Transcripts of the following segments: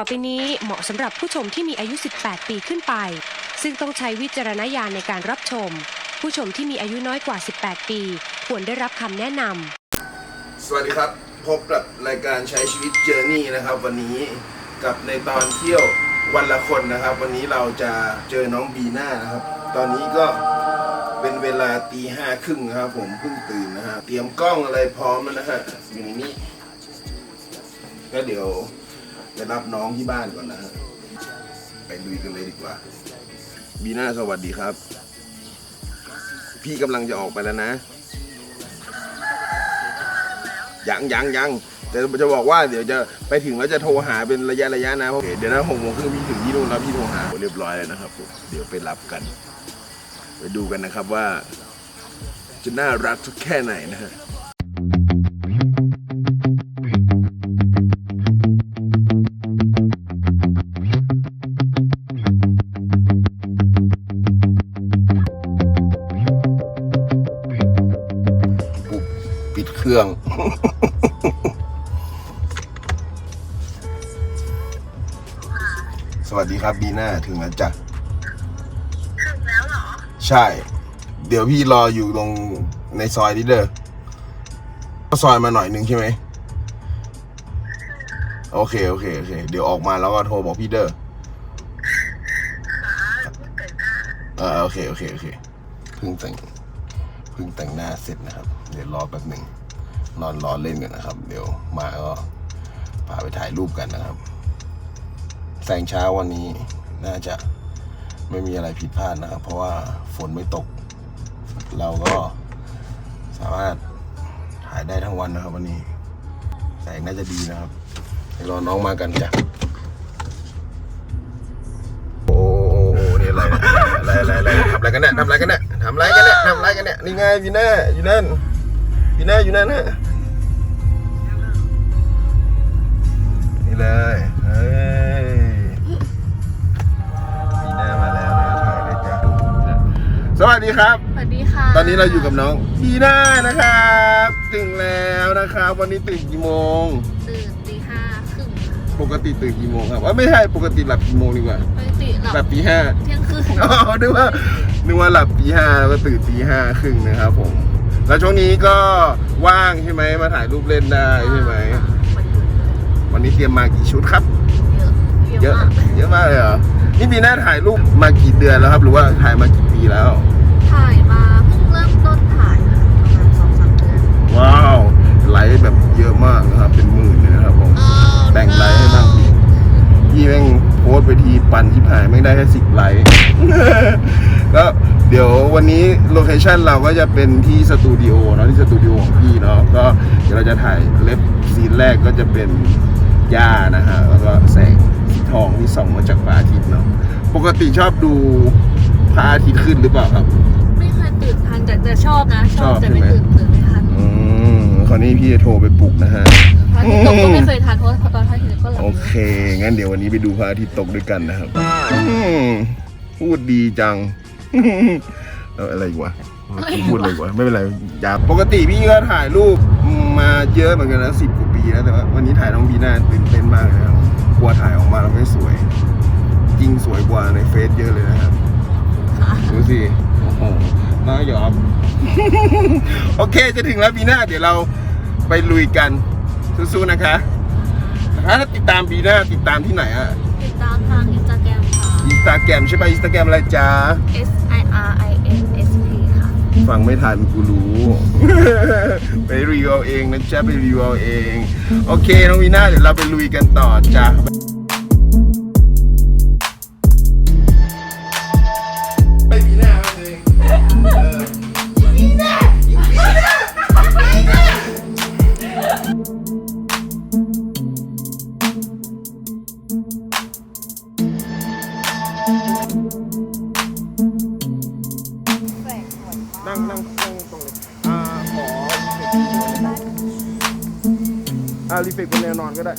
ต่อไปนี้เหมาะสำหรับผู้ชมที่มีอายุ 18 ปีขึ้นไป ซึ่งต้องใช้วิจารณญาณในการรับชม ผู้ชมที่มีอายุน้อยกว่า 18 ปี ควรได้รับคำแนะนำ สวัสดีครับ พบกับรายการใช้ชีวิตเจอร์นี่นะครับ วันนี้กับในตอนเที่ยววันละคนนะครับ วันนี้เราจะเจอน้องบีน่านะครับ ตอนนี้ก็เป็นเวลาตีห้าครึ่งนะครับ ผมเพิ่งตื่นนะฮะเตรียมกล้องอะไรพร้อมแล้วนะฮะอยู่ในนี้ก็เดี๋ยว ไปรับน้องที่บ้านก่อนนะฮะไปลุยกันเลยดีกว่า บีน่าสวัสดีครับ พี่กำลังจะออกไปแล้วนะ ยังยังยังแต่จะบอกว่าเดี๋ยวจะไปถึงแล้วจะโทรหาเป็นระยะระยะนะเพราะเดี๋ยวนะหกโมงครึ่งพี่ถึงที่นู่นแล้วพี่โทรหาเรียบร้อยแล้วนะครับผมเดี๋ยวไปรับกัน ไปดูกันนะครับว่า จะน่ารักสักแค่ไหนนะฮะ สวัสดีครับบีน่าถึงแล้วจ้ะ ถึงแล้วเหรอ ใช่ เดี๋ยวพี่รออยู่ตรงในซอยนี้เด้อก็ซอยมาหน่อยหนึ่งใช่ไหม โอเค โอเค โอเค เดี๋ยวออกมาแล้วก็โทรบอกพี่เด้อค่ะเพิ่งเกิดค่ะเออโอเค โอเค โอเคเพิ่งแต่งเพิ่งแต่งหน้าเสร็จนะครับ เดี๋ยวรอแป๊บหนึ่ง นอนรอเล่นกันนะครับ เดี๋ยวมาก็พาไปถ่ายรูปกันนะครับแสงเช้าวันนี้น่าจะไม่มีอะไรผิดพลาดนะครับ เพราะว่าฝนไม่ตก เราก็สามารถถ่ายได้ทั้งวันนะครับ วันนี้ แสงน่าจะดีนะครับรอน้องมากันจ้ะโอ้โอ้โอ้นี่อะไรอะไรอะไรทำอะไรกันเนี่ยทำอะไรกันเนี่ยทำอะไรกันเนี่ยทำอะไรกันเนี่ยนี่ไงพี่หน้าอยู่นั่น พี่หน้าอยู่นั่นฮะนี่เลยเฮ้ยพี่หน้ามาแล้วนะถ่ายเลยจ้ะสวัสดีครับ สวัสดีค่ะ ตอนนี้เราอยู่กับน้องพีน่านะครับถึงแล้วนะครับ วันนี้ตื่นกี่โมง ตื่นตีห้าครึ่งค่ะปกติตื่นกี่โมงครับว่าไม่ใช่ปกติหลับกี่โมงดีกว่าปกติหหลัลับบตีห้า เที่ยงคืนอ๋อนึกว่านึกว่าหลับตีห้าแล้วก็ตื่นตีห้าครึ่งนะครับผม แล้วช่วงนี้ก็ว่างใช่ไหมมาถ่ายรูปเล่นได้ใช่ไหมวันนี้เตรียมมากี่ชุดครับ เยอะเยอะมากเยอะมากเลยเหรอ นี่ปีหน้าถ่ายรูปมากี่เดือนแล้วครับ หรือว่าถ่ายมากี่ปีแล้ว ถ่ายมาเพิ่งเริ่มต้นถ่ายค่ะประมาณสองสามเดือน ว้าวไลค์แบบเยอะมากนะครับ เป็นหมื่นเลยนะครับผมแบ่งไลค์ให้บ้างพี่พี่แม่งโพสต์ไปทีปั่นที่หายไม่งได้แค่สิบไลค์ แล้ว เดี๋ยววันนี้โลเคชันเราก็จะเป็นที่สตูดิโอเนาะที่สตูดิโอของพี่เนาะก็เดี๋ยวเราจะถ่ายเล็บซีนแรกก็จะเป็นหญ้านะฮะแล้วก็แสงสีทองที่ส่องมาจากพระอาทิตย์เนาะปกติชอบดูพระอาทิตย์ขึ้นหรือเปล่าครับ ไม่เคยตื่นทันแต่แต่ชอบนะ ชอบชอบแต่ไม่ใช่ไหมตื่นตื่นไม่ทันอืมคราวนี้พี่จะโทรไปปลุกนะฮะพระอาทิตย์ตกก็ไม่เคยทันเพราะว่าตอนพระอาทิตย์ก็หลับโอเค งั้นเดี๋ยววันนี้ไปดูพระอาทิตย์ตกด้วยกันนะครับอืมพูดดีจัง เอออะไรวะพูดอะไรวะไม่เป็นไรอย่าปกติพี่ก็ถ่ายรูปมาเยอะเหมือนกันนะสิบกว่าปีแล้วแต่ว่าวันนี้ถ่ายน้องบีน่าตื่นเต้นมากเลยนะครับกลัวถ่ายออกมาแล้วไม่สวย จริงสวยกว่าในเฟซเยอะเลยนะครับดูสิโอ้โหน่ายอมโอเคจะถึงแล้วบีน่าเดี๋ยวเราไปลุยกันสู้ๆนะคะถ้าติดตามบีน่าติดตามที่ไหนอะ ตาแกรมใช่ป่ะอินสตาแกรมอะไรจ้า S I R I N S P ค่ะ ฟังไม่ทันกูรู้ ไปรีวิวเอาเองนะจ๊ะไปรีวิวเอาเอง โอเค น้องวีน่าเดี๋ยวเราไปลุยกันต่อจ้า รีเฟกเป็นแนวนอนก็ได้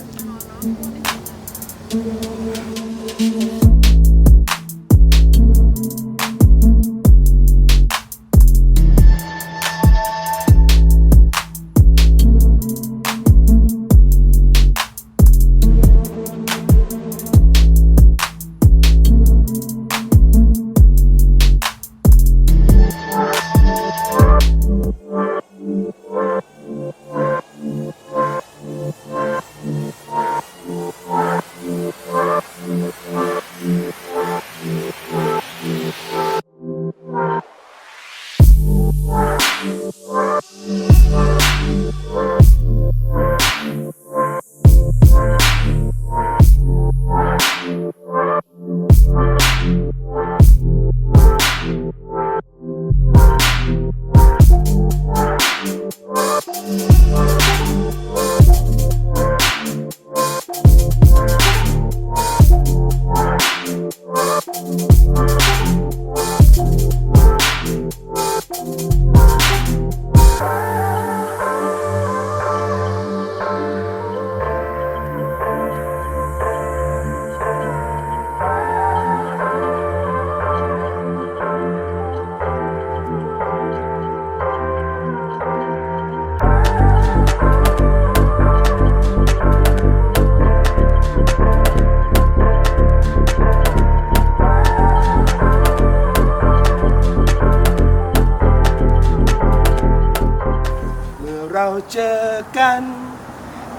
กัน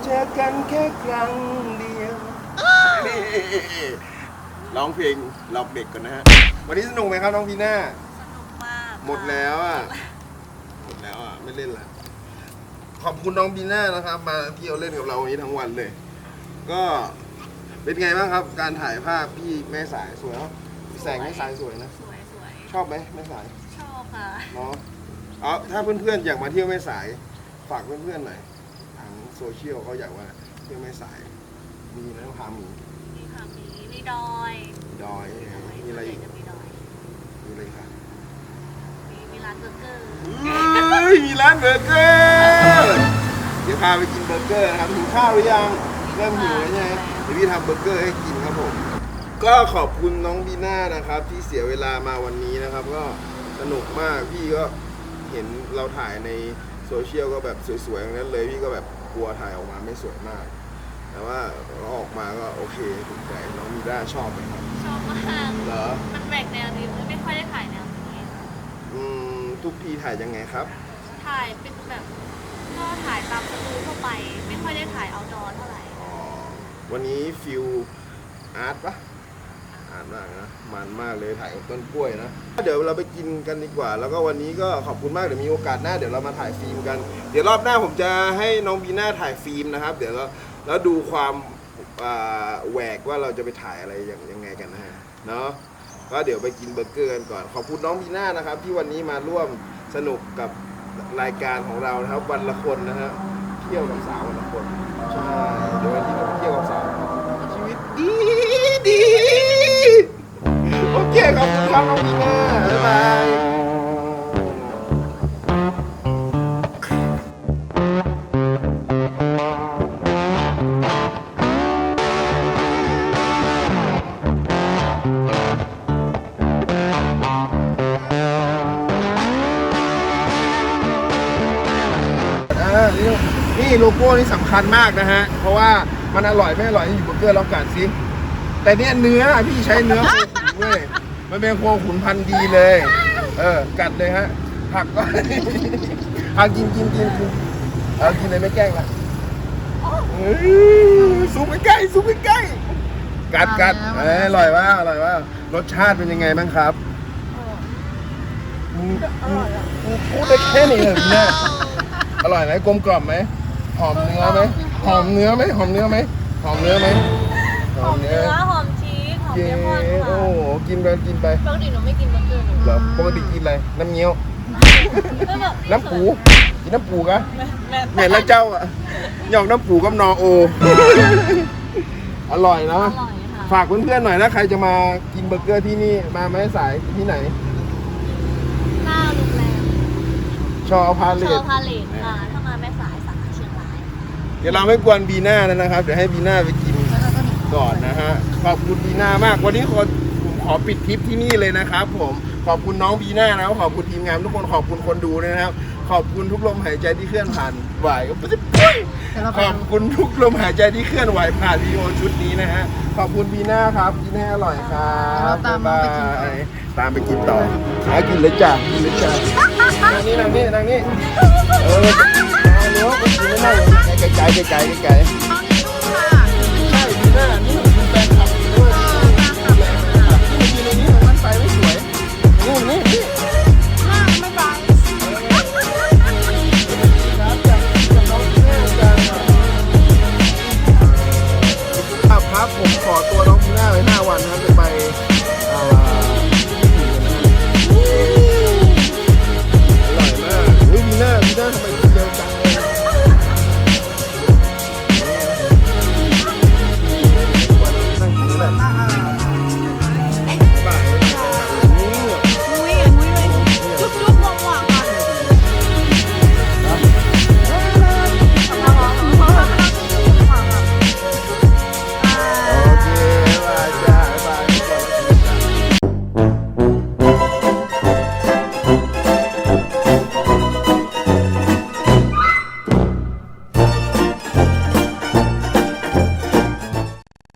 เจอกันแค่ครั้งเดียวนี่ร้องเพลงหลอกเด็กก่อนนะฮะ วันนี้สนุกไหมครับน้องพีน่า สนุกมากหมดแล้วอะ หมดแล้วอะ ไม่เล่นละ ขอบคุณน้องบีน่านะครับ มาเที่ยวเล่นกับเราวันนี้ทั้งวันเลย ก็เป็นไงบ้างครับ การถ่ายภาพพี่แม่สายสวยเนาะแสงแม่สายสวยนะ สวยสวยชอบไหมแม่สายชอบค่ะ เนาะเอาถ้าเพื่อนๆอยากมาเที่ยวแม่สาย ฝากเพื่อนๆหน่อยทาง โซเชียลเขาอยากว่าเที่ยวแม่สาย มีนะพามีมีค่ะมีมีดอยดอยมีอะไรอีกจะมีดอย มีอะไรอีกครับมีมีร้านเบอร์เกอร์เฮ้ยมีร้านเบอร์เกอร์เดี๋ยวพาไปกินเบอร์เกอร์นะครับหิวข้าวหรือยังเริ่มหิวแล้วใช่ไหมเดี๋ยวพี่ทำเบอร์เกอร์ให้กินครับผม ก็ขอบคุณน้องบีน่านะครับ ที่เสียเวลามาวันนี้นะครับ ก็สนุกมากพี่ก็เห็นเราถ่ายในโซเชียลก็แบบสวยๆอย่างนั้นเลยพี่ก็แบบก ลัวถ่ายออกมาไม่สวยมาก แต่ว่าเราออกมาก็โอเคถูกใจน้องบีน่าชอบไหมครับชอบมากเหรอมันแบกแนวนี้ไม่ค่อยได้ถ่ายแนวนี้ค่ะอืมทุกทีถ่ายยังไงครับ ถ่ายเป็นแบบก็ถ่ายตามสตูทั่วไป ไม่ค่อยได้ถ่ายเอาดอเท่าไหร่อ๋อวันนี้ฟิลอาร์ตปะอารมากนะมันมากเลยถ่ายกับต้นกล้วยนะเดี๋ยวเราไปกินกันดีกว่า แล้วก็วันนี้ก็ขอบคุณมากเดี๋ยวมีโอกาสหน้าเดี๋ยวเรามาถ่ายฟิล์มกัน เดี๋ยวรอบหน้าผมจะให้น้องบีน่าถ่ายฟิล์มนะครับ เดี๋ยวเราแล้วดูความแหวกว่าเราจะไปถ่ายอะไรอย่างยังไงกันนะฮะเนาะก็เดี๋ยวไปกินเบอร์เกอร์กันก่อน ขอบคุณน้องบีน่านะครับ ที่วันนี้มาร่วมสนุกกับรายการของเรานะครับวันละคนนะฮะเที่ยวกับสาววันละคนใช่เดี๋ยววันนี้เราไปเที่ยวกับสาว โอเคขอบคุณครับน้องบีน่าบ๊ายบายอ่านี่นี่โลโก้นี่สำคัญมากนะฮะ เพราะว่ามันอร่อยไม่อร่อยอยู่บอร์เกอร์ลองกัดสิแต่เนี่ยเนื้อพี่ใช้เนื้อโคขุนเว้ย มันเป็นโคขุนพันธุ์ดีเลย เออ กัดเลยฮะผักก็เอากินกินกินกินเอากินเลยไม่แกล้งละเฮ้ยซุปไปใกล้ซุปไปใกล้กัดกัดเอยอร่อยว่ากอร่อยว่ากรสชาติเป็นยังไงบ้างครับอืมอืมอืมพูดได้แค่นี้เลยเนี่ยอร่อยไหมกลมกล่อมไหมหอมเนื้อไหมหอมเนื้อไหมหอมเนื้อไหมหอมเนื้อไหมหอมเนื้อหอม ชีสหอมเย้เลมอนโอ้ค่ะโหกินไปกินไปปกติหนูไม่กินเบอร์เกอร์หนูเหรอปกติกินอะไรน้ำเงี้ยวแล้วแบบน้ำปูกินน้ำปูกะแม่เห็นแล้วเจ้าอะหยอกน้ำปูกับนอโอ อร่อยเนาะอร่อยค่ะฝากเพื่อนๆหน่อยนะใครจะมากินเบอร์เกอร์ที่นี่มาไหมสายที่ไหน หน้าโรงแรมชอพาเลเชอต ร์พาเลตค่ะ ถ้ามาแม่สายสาขาเชียงราย เดี๋ยวเราไม่กวนบีน่าแล้วนะครับ เดี๋ยวให้บีน่าไปกิน ก่อนนะฮะ ขอบคุณบีน่ามาก วันนี้ขอผมขอปิดทริปที่นี่เลยนะครับผม ขอบคุณน้องบีน่านะครับขอบคุณทีมงานทุกคน ขอบคุณคนดูด้วยนะครับ ขอบคุณทุกลมหายใจที่เคลื่อนผ่านไหวขอบคุณทุกลมหายใจที่เคลื่อนไหวผ่านวิดีโอชุดนี้นะฮะ ขอบคุณบีน่าครับกินให้อร่อยครับบ๊ายบายตามไปกินต่อหากินเลยจ้ะกินเลยจ้ะนั่งนี่นั่งนี่นั่งนี่เออเอาเนื้ไปกินไม่ได้ไกลๆไกลไกล